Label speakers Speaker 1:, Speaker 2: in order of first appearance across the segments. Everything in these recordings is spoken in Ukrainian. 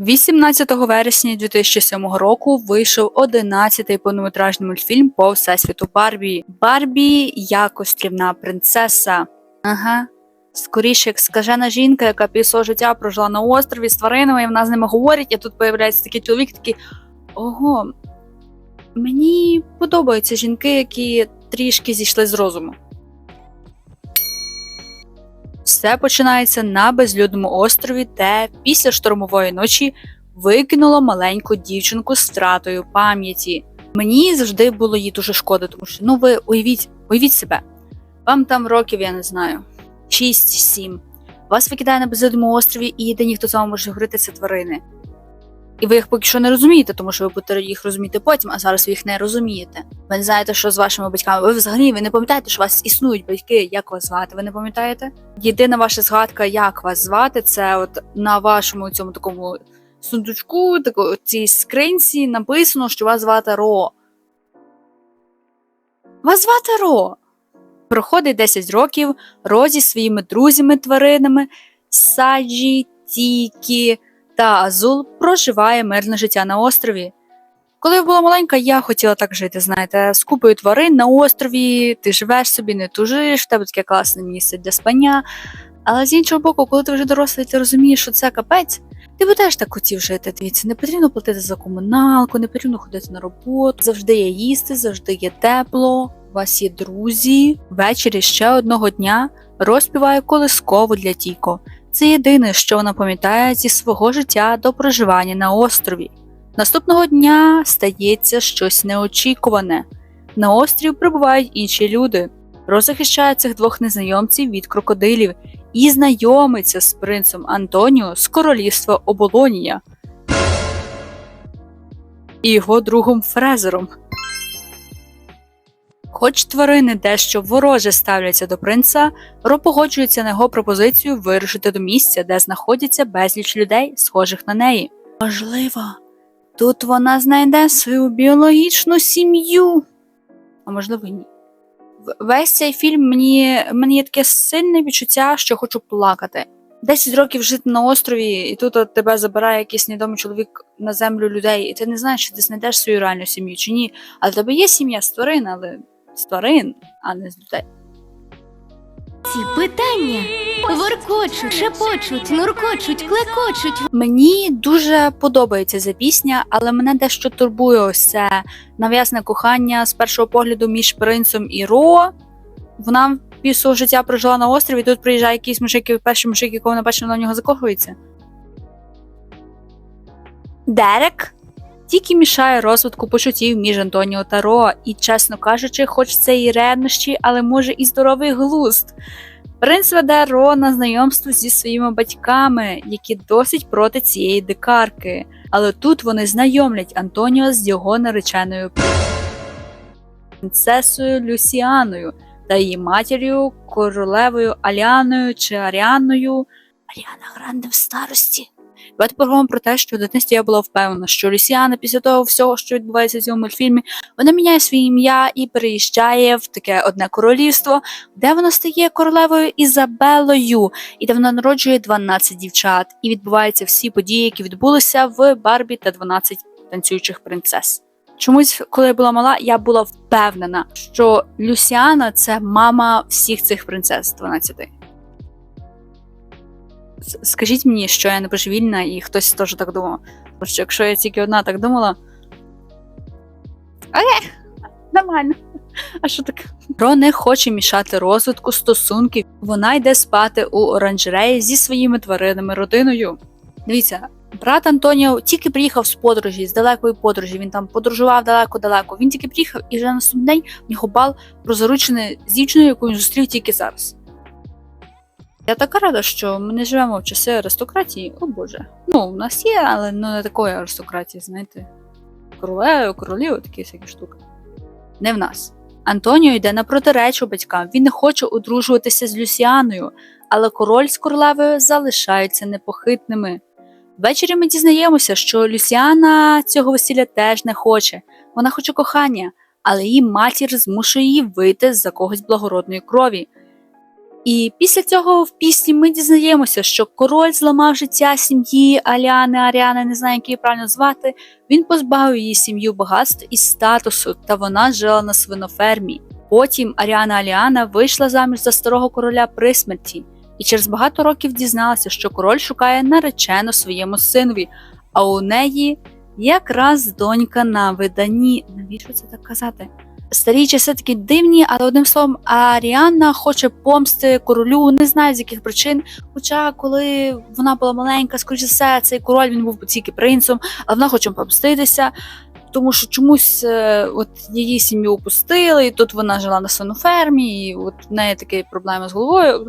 Speaker 1: 18 вересня 2007 року вийшов 11-й повнометражний мультфільм по всесвіту Барбі. Барбі як острівна принцеса. Ага. Скоріше, як скажена жінка, яка півсвого життя прожила на острові з тваринами, і вона з ними говорить, а тут появляється такий чоловік, такий ого. Мені подобаються жінки, які трішки зійшли з розуму. Все починається на безлюдному острові, де після штормової ночі викинуло маленьку дівчинку з втратою пам'яті. Мені завжди було їй дуже шкода, тому що ну ви уявіть, уявіть себе. Вам там років, я не знаю, 6-7. Вас викидає на безлюдному острові, і єдині, хто з вами може говорити, це тварини. І ви їх поки що не розумієте, тому що ви будете їх розуміти потім, а зараз ви їх не розумієте. Ви не знаєте, що з вашими батьками. Ви взагалі ви не пам'ятаєте, що у вас існують батьки, як вас звати. Ви не пам'ятаєте? Єдина ваша згадка, як вас звати, це от на вашому цьому такому сундучку, тако, цій скринці написано, що вас звати Ро. Вас звати Ро. Проходить 10 років, Ро зі своїми друзями-тваринами, Саджі, Тікі та Азул проживає мирне життя на острові. Коли я була маленька, я хотіла так жити, знаєте, з купою тварин на острові, ти живеш собі, не тужиш, в тебе таке класне місце для спання. Але з іншого боку, коли ти вже дорослий, ти розумієш, що це капець, ти би теж так хотів жити. Дивіться, не потрібно платити за комуналку, не потрібно ходити на роботу, завжди є їсти, завжди є тепло, у вас є друзі. Ввечері ще одного дня розпіває колискову для Тіко. Це єдине, що вона пам'ятає зі свого життя до проживання на острові. Наступного дня стається щось неочікуване. На острів прибувають інші люди. Розахищає цих двох незнайомців від крокодилів і знайомиться з принцем Антоніо з королівства Оболонія і його другом Фрезером. Хоч тварини дещо вороже ставляться до принца, Ро погоджується на його пропозицію вирушити до місця, де знаходяться безліч людей, схожих на неї. Можливо, тут вона знайде свою біологічну сім'ю. А можливо, ні. Весь цей фільм мені, мені є таке сильне відчуття, що хочу плакати. Десять років жити на острові, і тут от тебе забирає якийсь невідомий чоловік на землю людей, і ти не знаєш, чи ти знайдеш свою реальну сім'ю чи ні. Але в тебе є сім'я з тварин, але з тварин, а не з людей.
Speaker 2: Ці питання воркочуть, шепочуть, нуркочуть, клекочуть.
Speaker 1: Мені дуже подобається ця пісня, але мене дещо турбує ось це нав'язне кохання з першого погляду між принцем і Ро. Вона пів свого життя прожила на острові, і тут приїжджає якийсь мужик, і перший мужик, якого вона бачила, на нього закохується. Дерек тільки мішає розвитку почуттів між Антоніо та Ро, і, чесно кажучи, хоч це і ревнощі, але може і здоровий глузд. Принц веде Ро на знайомство зі своїми батьками, які досить проти цієї дикарки. Але тут вони знайомлять Антоніо з його нареченою принцесою Люсіаною та її матір'ю, королевою Аліаною чи Аріаною. Аріана Гранде в старості. Давайте поговоримо про те, що в дитинстві я була впевнена, що Люсіана після того всього, що відбувається в цьому мультфільмі, вона міняє своє ім'я і переїжджає в таке одне королівство, де вона стає королевою Ізабелою, і де вона народжує 12 дівчат, і відбуваються всі події, які відбулися в Барбі та 12 танцюючих принцес. Чомусь, коли я була мала, я була впевнена, що Люсіана це мама всіх цих принцес 12. Скажіть мені, що я не божевільна, і хтось теж так думав. Тому що якщо я тільки одна так думала. Окей, нормально. А що таке? Ро не хоче мішати розвитку стосунків. Вона йде спати у оранжереї зі своїми тваринами родиною. Дивіться, брат Антоніо тільки приїхав з подорожі, з далекої подорожі. Він там подорожував далеко-далеко. Він тільки приїхав, і вже на наступний день в нього бал про заручене з дівчиною, яку він зустрів тільки зараз. Я така рада, що ми не живемо в часи аристократії. О Боже. Ну, у нас є, але ну, не такої аристократії, знаєте. Королеви, королів, такі всякі штуки. Не в нас. Антоніо йде на протиречу батькам. Він не хоче одружуватися з Люсіаною, але король з королевою залишаються непохитними. Ввечері ми дізнаємося, що Люсіана цього весілля теж не хоче. Вона хоче кохання, але її матір змушує її вийти за когось благородної крові. І після цього в пісні ми дізнаємося, що король зламав життя сім'ї Аляни, Аріани, не знаю, як її правильно звати. Він позбавив її сім'ю багатств і статусу, та вона жила на свинофермі. Потім Аріана Аліана вийшла заміж за старого короля при смерті, і через багато років дізналася, що король шукає наречену своєму синові, а у неї якраз донька на виданні. Навіщо це так казати? Старі часи такі дивні, але одним словом, Аріанна хоче помсти королю, не знаю з яких причин. Хоча, коли вона була маленька, скоріше все, цей король він був тільки принцем, а вона хоче помститися, тому що чомусь е, от її сім'ю опустили, і тут вона жила на свинофермі, і от в неї такі проблеми з головою.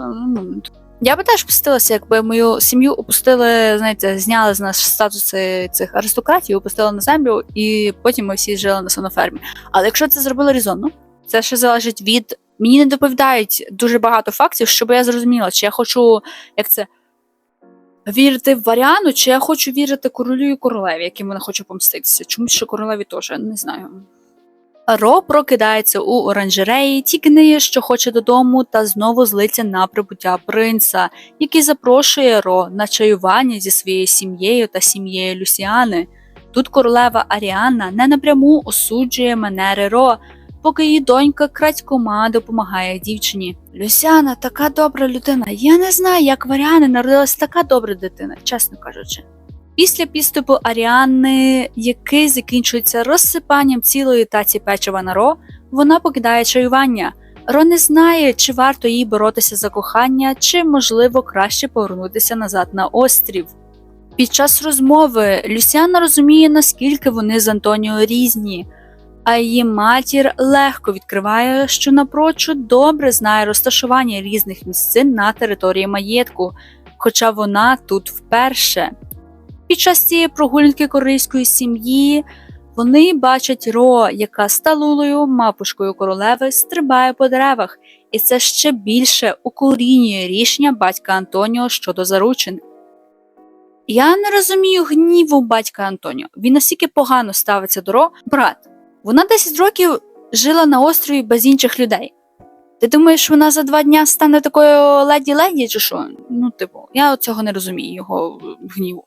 Speaker 1: Я би теж пустилася, якби мою сім'ю опустили, знаєте, зняли з нас статуси цих аристократів, опустили на землю, і потім ми всі жили на свинофермі. Але якщо це зробили резонно, це ще залежить від. Мені не доповідають дуже багато фактів, щоб я зрозуміла, чи я хочу, як це вірити в Варіану, чи я хочу вірити королю і королеві, яким вона хоче помститися. Чомусь ще королеві теж не знаю. Ро прокидається у оранжереї, тікне, що хоче додому, та знову злиться на прибуття принца, який запрошує Ро на чаювання зі своєю сім'єю та сім'єю Люсіани. Тут королева Аріанна не напряму осуджує манери Ро, поки її донька крадькома допомагає дівчині. Люсіана така добра людина. Я не знаю, як в Аріани народилась така добра дитина, чесно кажучи. Після підступу Аріанни, який закінчується розсипанням цілої таці печива на Ро, вона покидає чаювання. Ро не знає, чи варто їй боротися за кохання, чи можливо краще повернутися назад на острів. Під час розмови Люсіана розуміє, наскільки вони з Антоніо різні, а її матір легко відкриває, що напрочуд добре знає розташування різних місцин на території маєтку, хоча вона тут вперше. Під час цієї прогулянки корейської сім'ї вони бачать Ро, яка з талулою, мапушкою королеви, стрибає по деревах, і це ще більше укорінює рішення батька Антоніо щодо заручин. Я не розумію гніву батька Антоніо. Він настільки погано ставиться до Ро. Брат, вона 10 років жила на острові без інших людей. Ти думаєш, вона за два дня стане такою леді-леді, чи що? Ну, типу, я цього не розумію, його гніву.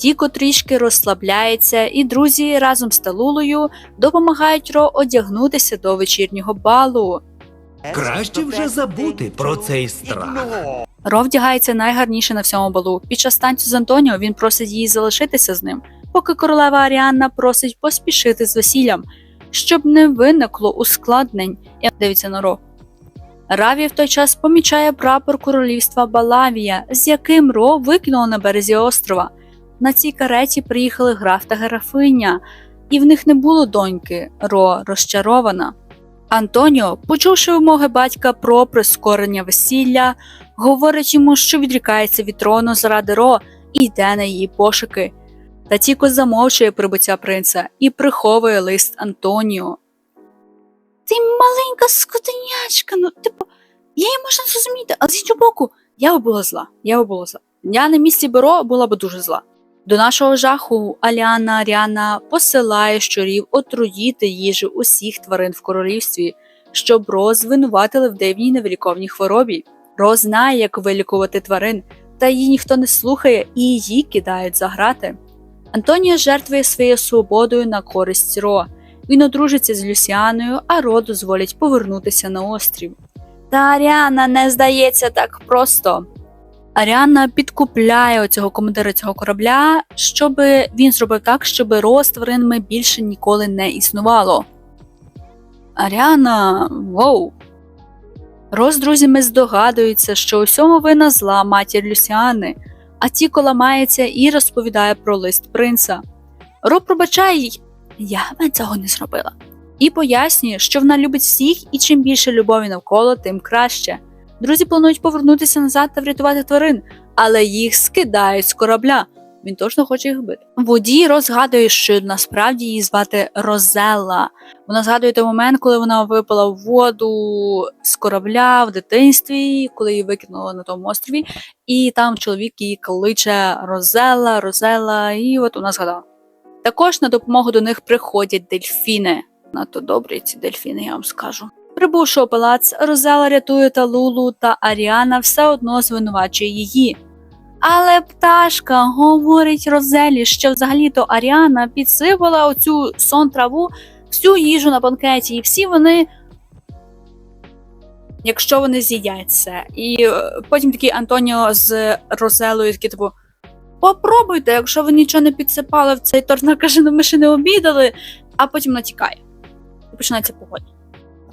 Speaker 1: Тіко трішки розслабляється, і друзі разом з Талулою допомагають Ро одягнутися до вечірнього балу.
Speaker 3: Краще вже забути про цей страх.
Speaker 1: Ро вдягається найгарніше на всьому балу. Під час танцю з Антоніо він просить її залишитися з ним, поки королева Аріанна просить поспішити з весіллям, щоб не виникло ускладнень. І дивиться на Ро. Раві в той час помічає прапор королівства Балавія, з яким Ро викинуло на березі острова. На цій кареті приїхали граф та графиня, і в них не було доньки. Ро розчарована. Антоніо, почувши вимоги батька про прискорення весілля, говорить йому, що відрікається від трону заради Ро і йде на її пошуки. Та тільки замовчує прибуття принца і приховує лист Антоніо. Ти маленька скотинячка, ну типу, я її можна зрозуміти, але з іншого боку, я б була зла. Я б була зла. Я на місці Беро була б дуже зла. До нашого жаху Аляна Аріана посилає щурів отруїти їжу усіх тварин в королівстві, щоб Ро звинуватили в дивній невиліковній хворобі. Ро знає, як вилікувати тварин, та її ніхто не слухає і її кидають за грати. Антонія жертвує своєю свободою на користь Ро. Він одружиться з Люсіаною, а Ро дозволять повернутися на острів. Та Аріана не здається так просто. Аріана підкупляє оцього командира цього корабля, щоб він зробив так, щоб Ро з тваринами більше ніколи не існувало. Аріана, воу. Ро з друзями здогадується, що усьому вина зла матір Люсіани, а Тіко ламається і розповідає про лист принца. Ро пробачає їй, я цього не зробила. І пояснює, що вона любить всіх, і чим більше любові навколо, тим краще. Друзі планують повернутися назад та врятувати тварин, але їх скидають з корабля. Він точно хоче їх бити. Водій розгадує, що насправді її звати Розелла. Вона згадує той момент, коли вона випила воду з корабля в дитинстві, коли її викинули на тому острові, і там чоловік її кличе Розелла, Розелла, і от вона згадала. Також на допомогу до них приходять дельфіни. Надто добрі ці дельфіни, я вам скажу. Прибувши у палац, Розела рятує Талулу та Аріана все одно звинувачує її. Але пташка говорить Розелі, що взагалі-то Аріана підсипала оцю сон траву всю їжу на банкеті, і всі вони. Якщо вони з'їдять це. І е, потім такий Антоніо з Розелою такий, типу, попробуйте, якщо ви нічого не підсипали в цей торт, вона каже, ну ми ще не обідали, а потім вона тікає. І починається погода.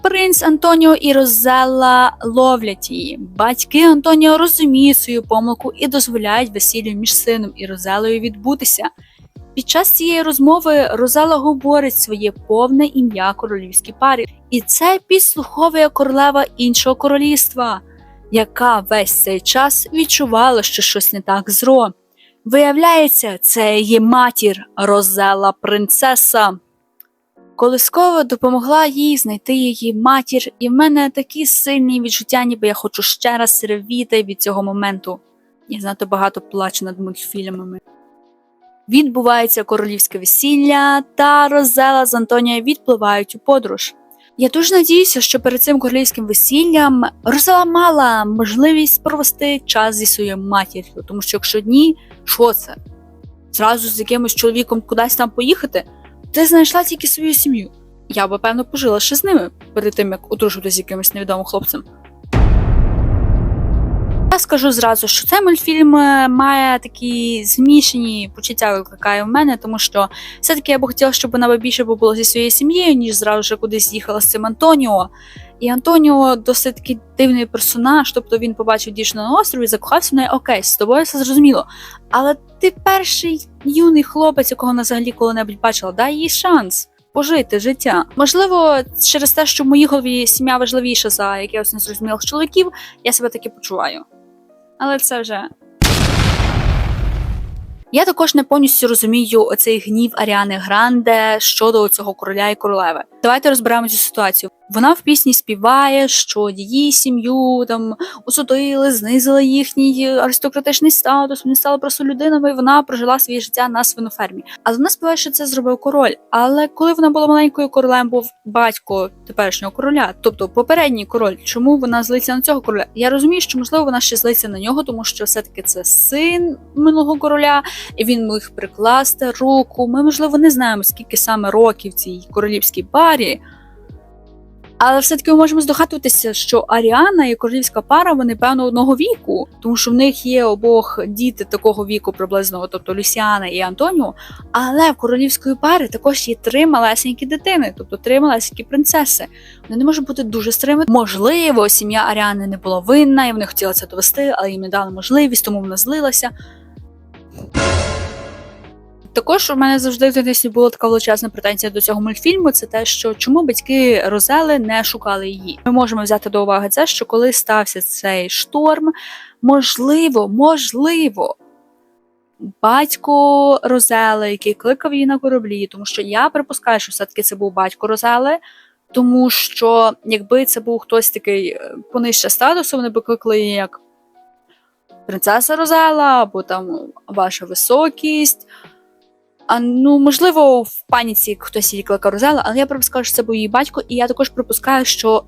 Speaker 1: Принц Антоніо і Розелла ловлять її. Батьки Антоніо розуміють свою помилку і дозволяють весіллю між сином і Розелою відбутися. Під час цієї розмови Розела говорить своє повне ім'я королівській парі, і це підслуховує королева іншого королівства, яка весь цей час відчувала, що щось не так з Ро. Виявляється, це її матір Розела принцеса. Колискова допомогла їй знайти її матір, і в мене такі сильні відчуття, ніби я хочу ще раз ревіти від цього моменту. Я занадто багато плачу над мультфільмами. Відбувається королівське весілля, та Розела з Антонія відпливають у подорож. Я дуже надіюся, що перед цим королівським весіллям Розела мала можливість провести час зі своєю матір'ю, тому що якщо ні, що це? Зразу з якимось чоловіком кудись там поїхати? Ти знайшла тільки свою сім'ю. Я би, певно, пожила ще з ними перед тим, як одружитися з якимось невідомим хлопцем. Я скажу зразу, що цей мультфільм е, має такі змішані почуття викликає в мене, тому що все-таки я б хотіла, щоб вона більше була зі своєю сім'єю, ніж зразу ж кудись їхала з цим Антоніо. І Антоніо досить такий дивний персонаж, тобто він побачив дівчину на острові, закохався в неї, окей, з тобою все зрозуміло. Але ти перший юний хлопець, якого вона взагалі коли-небудь бачила, дай їй шанс пожити життя. Можливо, через те, що в моїй голові сім'я важливіша за якихось незрозумілих чоловіків, я себе таки почуваю. Але це вже. Я також не повністю розумію оцей гнів Аріани Гранде щодо цього короля і королеви. Давайте розберемо цю ситуацію. Вона в пісні співає, що її сім'ю там осудили, знизили їхній аристократичний статус, вони стали просто людинами, і вона прожила своє життя на свинофермі. Але вона співає, що це зробив король. Але коли вона була маленькою королем, був батько теперішнього короля, тобто попередній король, чому вона злиться на цього короля? Я розумію, що можливо вона ще злиться на нього, тому що все-таки це син минулого короля, і він міг прикласти руку. Ми, можливо, не знаємо, скільки саме років цій королівській парі. Але все-таки ми можемо здогадуватися, що Аріана і королівська пара вони певно одного віку, тому що в них є обох діти такого віку приблизно, тобто Люсіана і Антоніо. Але в королівської пари також є три малесенькі дитини, тобто три малесенькі принцеси. Вони не можуть бути дуже старими. Можливо, сім'я Аріани не була винна, і вони хотіли це довести, але їм не дали можливість, тому вона злилася. Також у мене завжди в дитинстві була така величезна претензія до цього мультфільму. Це те, що чому батьки Розели не шукали її. Ми можемо взяти до уваги це, що коли стався цей шторм, можливо, можливо, батько Розели, який кликав її на кораблі, тому що я припускаю, що все-таки це був батько Розели. Тому що якби це був хтось такий е, понижче статусу, вони б кликали її як принцеса Розела або там ваша високість. А ну можливо, в паніці хтось її кликав Розела, але я припускаю, що це був її батько, і я також припускаю, що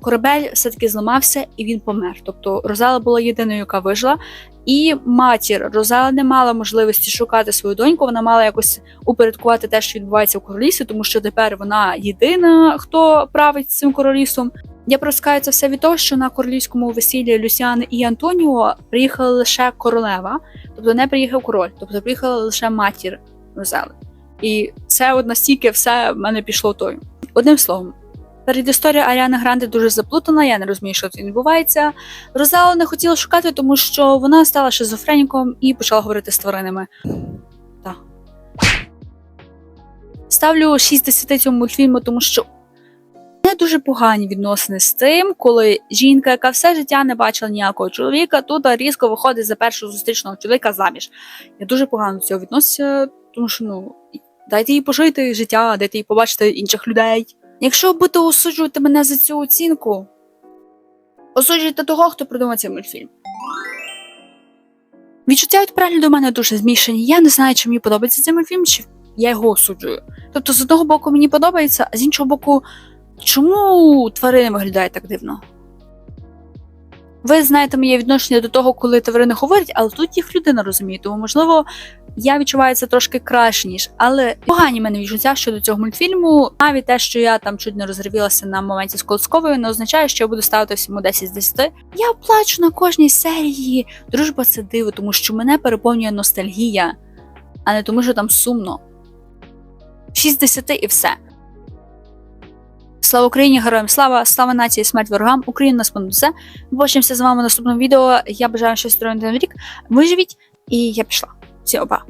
Speaker 1: корабель все-таки зламався і він помер. Тобто Розела була єдиною, яка вижила, і матір Розела не мала можливості шукати свою доньку. Вона мала якось упорядкувати те, що відбувається в королівстві, тому що тепер вона єдина, хто править цим королівством. Я припускаю це все від того, що на королівському весіллі Люсіани і Антоніо приїхала лише королева, тобто не приїхав король, тобто приїхала лише матір Розели. І це от настільки все в мене пішло тою. Одним словом, передісторія Аріани Гранде дуже заплутана, я не розумію, що тут відбувається. Розела не хотіла шукати, тому що вона стала шизофреніком і почала говорити з тваринами. Так. Ставлю 6 10 цьому мультфільму, тому що не дуже погані відносини з тим, коли жінка, яка все життя не бачила ніякого чоловіка, тут різко виходить за першого зустрічного чоловіка заміж. Я дуже погано до цього відноситься, тому що ну дайте їй пожити життя, дайте їй побачити інших людей. Якщо будете осуджувати мене за цю оцінку, осуджуйте того, хто придумав цей мультфільм. Відчуття від перегляду у мене дуже змішані. Я не знаю, чи мені подобається цей мультфільм, чи я його осуджую. Тобто, з одного боку, мені подобається, а з іншого боку, Чому тварини виглядають так дивно? Ви знаєте моє відношення до того, коли тварини говорять, але тут їх людина розуміє, тому можливо. Я відчуваю це трошки краще, ніж, але погані мене відчуття щодо цього мультфільму. Навіть те, що я там чуть не розривілася на моменті з колосковою, не означає, що я буду ставити всьому 10 з 10. Я плачу на кожній серії. Дружба це диво, тому що мене переповнює ностальгія, а не тому, що там сумно. 6 з 10 і все. Слава Україні, героям слава, слава нації, смерть ворогам, Україна нас понад все. Побачимося з вами в наступному відео. Я бажаю щось здоров'я на рік. Виживіть, і я пішла. Всі па.